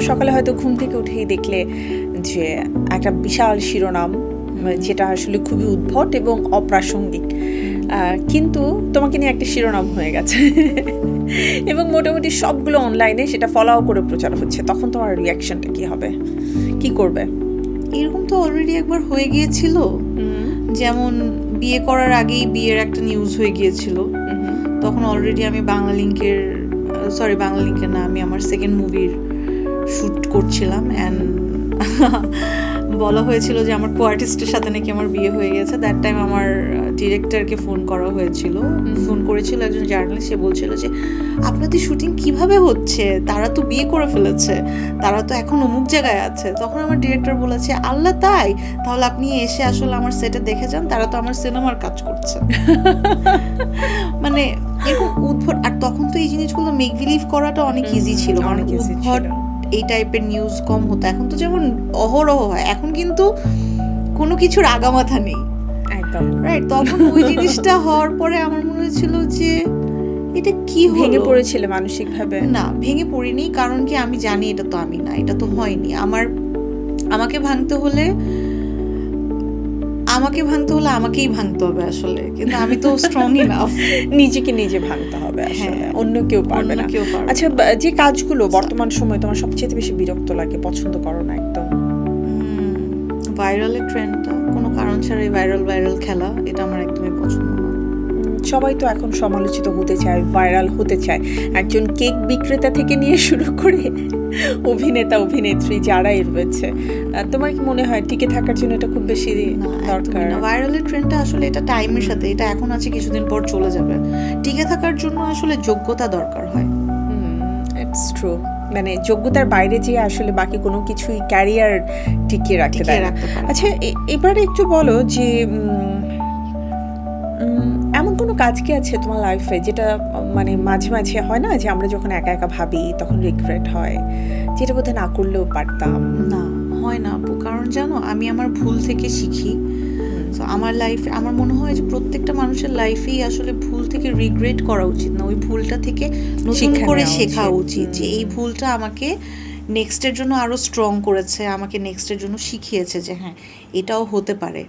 সকালে হয়তো ঘুম থেকে উঠেই দেখলে যে একটা বিশাল শিরোনাম যেটা আসলে খুবই উদ্ভট এবং অপ্রাসঙ্গিক। কিন্তু তোমাকে নিয়ে একটা শিরোনাম হয়ে গেছে। এবং মোটামুটি সবগুলো অনলাইনে সেটা ফলো করে প্রচার হচ্ছে। তখন তোমার রিয়াকশনটা কি হবে? কি করবে? এরকম তো অলরেডি একবার হয়ে গিয়েছিল। যেমন বিয়ে করার আগেই বিয়ের একটা নিউজ হয়ে গিয়েছিল। তখন অলরেডি আমি বাংলা লিঙ্কের সরি বাংলা লিঙ্কের না আমি আমার সেকেন্ড মুভির শ্যুট করছিলাম অ্যান্ড বলা হয়েছিল যে আমার কো আর্টিস্টের সাথে নাকি আমার বিয়ে হয়ে গেছে। দ্যাট টাইম আমার ডিরেক্টরকে ফোন করা হয়েছিল। ফোন করেছিল একজন জার্নালিস্ট সে বলছিল যে আপনাদের শুটিং কীভাবে হচ্ছে? তারা তো বিয়ে করে ফেলেছে। তারা তো এখন অমুক জায়গায় আছে। তখন আমার ডিরেক্টর বলেছে আল্লাহ তাই। তাহলে আপনি এসে আসলে আমার সেটে দেখে যান। তারা তো আমার সিনেমার কাজ করছে। মানে এরকম উদ্ভট আর তখন তো এই জিনিসগুলো মেক বিলিভ করাটা অনেক ইজি ছিল। অনেক উদ্ভট ছিল। এই টাইপের নিউজ কম হতো। এখন তো যেমন অহরহ হয়। এখন কিন্তু কোনো কিছুর আগামাথা নেই। একদম। রাইট তখন ওই জিনিসটা হওয়ার পরে আমার মনে হয়েছিল যে এটা কি ভেঙে পড়েছিল পড়েছিলে মানসিকভাবে। না ভেঙে পড়িনি। কারণ কি আমি জানি এটা তো আমি না। এটা তো হয়নি। আমার আমাকে ভাঙতে হলে আমাকে ভাঙতে হলে আমাকেই ভাঙতে হবে আসলে। কিন্তু আমি তো স্ট্রং ইনাফ নিজেকে নিজে ভাঙতে হবে আসলে হ্যাঁ। অন্য কেউ পারবে না। কেউ পারবে আচ্ছা যে কাজগুলো বর্তমান সময়ে তোমার সবচেয়ে বেশি বিরক্ত লাগে পছন্দ করো না একদম? ভাইরালের ট্রেন্ডটা কোনো কারণ ছাড়াই ভাইরাল ভাইরাল খেলা এটা আমার একদমই সবাই তো এখন সমালোচিত হতে চায় ভাইরাল হতে চায়। একজন কেক বিক্রেতা থেকে নিয়ে শুরু করে অভিনেতা অভিনেত্রী যারাই রয়েছে। তোমার কি মনে হয় টিকে থাকার জন্য এটা খুব বেশি দরকার? ভাইরালের ট্রেন্ডটা আসলে এটা টাইমের সাথে এটা এখন আছে কিছুদিন পর চলে যাবে। টিকে থাকার জন্য আসলে যোগ্যতা দরকার হয়। ইটস ট্রু মানে যোগ্যতার বাইরে যে আসলে বাকি কোনো কিছুই ক্যারিয়ার টিকিয়ে রাখতে না। পারে আচ্ছা এবারে একটু বলো যে কাজ কি আছে তোমার লাইফে যেটা মানে মাঝে মাঝে হয় না যে আমরা যখন একা একা ভাবি তখন রিগ্রেট হয়। যেটা বোধহয় না করলেও পারতাম। না হয় না আপু। কারণ জানো আমি আমার ভুল থেকে শিখি। তো আমার লাইফে আমার মনে হয় যে প্রত্যেকটা মানুষের লাইফেই আসলে ভুল থেকে রিগ্রেট করা উচিত না। ওই ভুলটা থেকে নতুন করে শেখা উচিত। উচিত যে এই ভুলটা আমাকে নেক্সটের জন্য আরও স্ট্রং করেছে আমাকে নেক্সটের জন্য শিখিয়েছে যে হ্যাঁ এটাও হতে পারে।